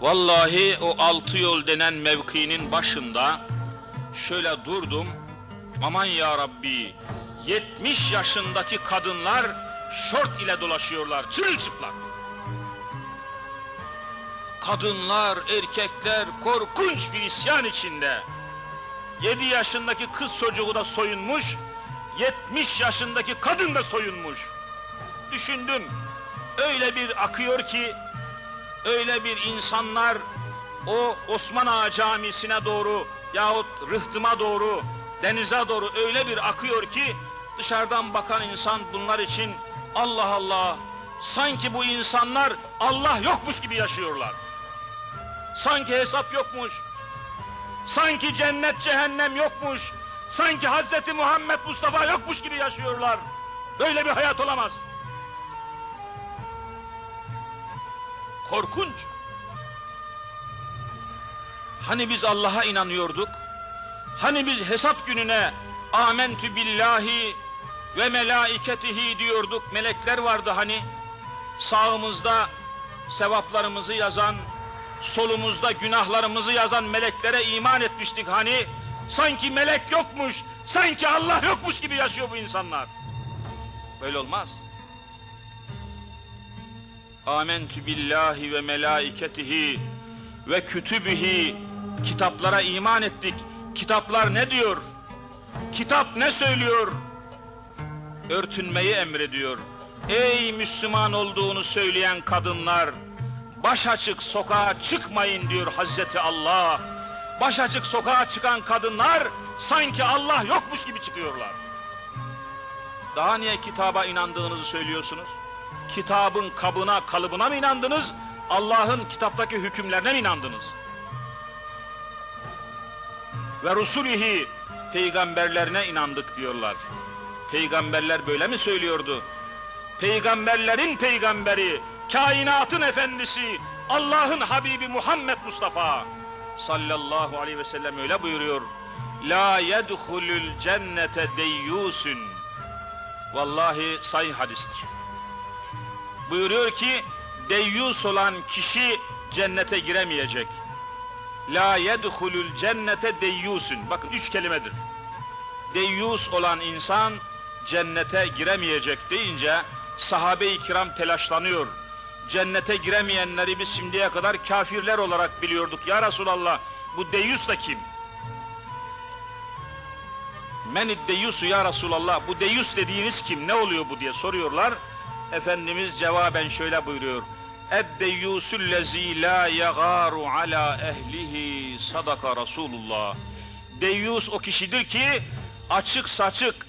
Vallahi o altı yol denen mevkinin başında şöyle durdum. Aman ya Rabbi 70 yaşındaki kadınlar şort ile dolaşıyorlar çırılçıplak. Kadınlar, erkekler korkunç bir isyan içinde. 7 yaşındaki kız çocuğu da soyunmuş, 70 yaşındaki kadın da soyunmuş. Düşündüm, öyle bir akıyor ki, öyle bir insanlar o Osman Ağa camisine doğru yahut rıhtıma doğru, denize doğru öyle bir akıyor ki, dışarıdan bakan insan bunlar için Allah Allah, sanki bu insanlar Allah yokmuş gibi yaşıyorlar. Sanki hesap yokmuş, Sanki cennet cehennem yokmuş. Sanki Hazreti Muhammed Mustafa yokmuş gibi yaşıyorlar. Böyle bir hayat olamaz. Korkunç. Hani biz Allah'a inanıyorduk? Hani biz hesap gününe amentü billahi ve melaiketihi diyorduk. Melekler vardı hani. Sağımızda sevaplarımızı yazan, solumuzda günahlarımızı yazan meleklere iman etmiştik hani. Sanki melek yokmuş, sanki Allah yokmuş gibi yaşıyor bu insanlar. Böyle olmaz. Amentü billahi ve melaiketihi ve kütübihi kitaplara iman ettik. Kitaplar ne diyor? Kitap ne söylüyor? Örtünmeyi emrediyor. Ey Müslüman olduğunu söyleyen kadınlar, baş açık sokağa çıkmayın diyor Hazreti Allah. Baş açık sokağa çıkan kadınlar sanki Allah yokmuş gibi çıkıyorlar. Daha niye kitaba inandığınızı söylüyorsunuz? Kitabın kabına, kalıbına mı inandınız? Allah'ın kitaptaki hükümlerine mi inandınız? Ve rusulihi peygamberlerine inandık diyorlar. Peygamberler böyle mi söylüyordu? Peygamberlerin peygamberi, kainatın efendisi, Allah'ın Habibi Muhammed Mustafa sallallahu aleyhi ve sellem öyle buyuruyor. La yedhulul cennete deyyusun. Vallahi sahih hadistir. Buyuruyor ki deyyus olan kişi cennete giremeyecek. La yedhulul cennete deyyusun. Bakın üç kelimedir. Deyyus olan insan cennete giremeyecek deyince sahabe-i kiram telaşlanıyor. Cennete giremeyenleri biz şimdiye kadar kafirler olarak biliyorduk. Ya Resulallah bu deyyus da kim? Menid deyyusu ya Resulallah bu deyyus dediğiniz kim? Ne oluyor bu diye soruyorlar. Efendimiz cevaben şöyle buyuruyor. Eddeyyusullezî la yagâru ala ehlihi sadaka Resulullah. Deyyus o kişidir ki açık saçık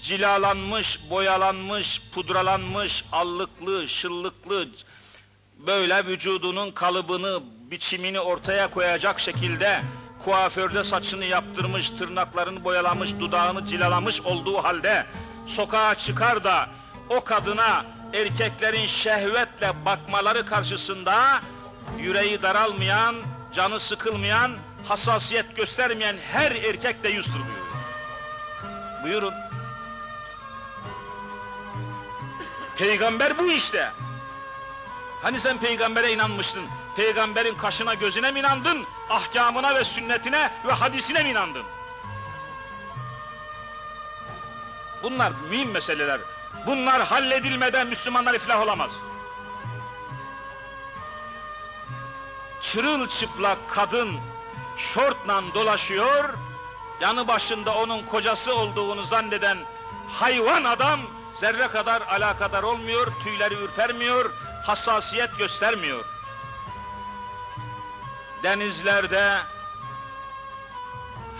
cilalanmış, boyalanmış, pudralanmış, allıklı, şıllıklı, böyle vücudunun kalıbını, biçimini ortaya koyacak şekilde kuaförde saçını yaptırmış, tırnaklarını boyalamış, dudağını cilalamış olduğu halde sokağa çıkar da o kadına erkeklerin şehvetle bakmaları karşısında yüreği daralmayan, canı sıkılmayan, hassasiyet göstermeyen her erkek de yüzdür buyuruyor. Buyurun. Peygamber bu işte. Hani sen peygambere inanmıştın? Peygamberin kaşına gözüne mi inandın? Ahkamına ve sünnetine ve hadisine mi inandın? Bunlar mühim meseleler. Bunlar halledilmeden Müslümanlar iflah olamaz. Çırılçıplak kadın şortla dolaşıyor, yanı başında onun kocası olduğunu zanneden hayvan adam zerre kadar alakadar olmuyor, tüyleri ürpermiyor, hassasiyet göstermiyor. Denizlerde,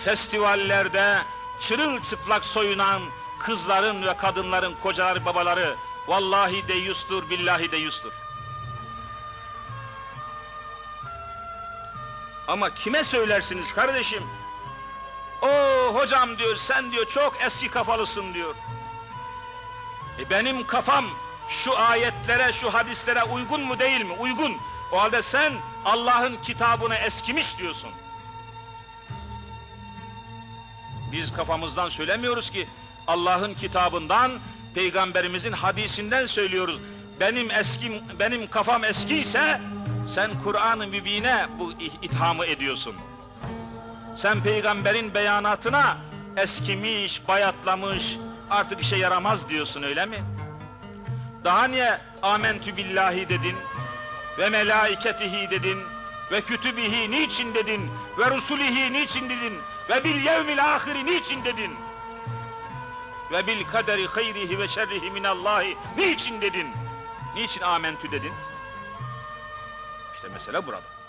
festivallerde çırılçıplak soyunan kızların ve kadınların kocaları babaları vallahi deyyustur billahi deyyustur. Ama kime söylersiniz kardeşim? O hocam diyor sen diyor çok eski kafalısın diyor. E benim kafam şu ayetlere, şu hadislere uygun mu değil mi? Uygun. O halde sen Allah'ın kitabını eskimiş diyorsun. Biz kafamızdan söylemiyoruz ki Allah'ın kitabından, peygamberimizin hadisinden söylüyoruz. Benim eskim benim kafam eskiyse Sen Kur'an-ı Mübin'e bu ithamı ediyorsun. Sen peygamberin beyanatına eskimiş, bayatlamış, artık işe yaramaz diyorsun öyle mi? Daha niye amentü billahi dedin ve melaiketihi dedin ve kütübihi niçin dedin ve rusulihi niçin dedin ve bil yevmil ahiri niçin dedin ve bil kaderi hayrihi ve şerrihi minallahi. Niçin dedin? Niçin amentü dedin? İşte mesele burada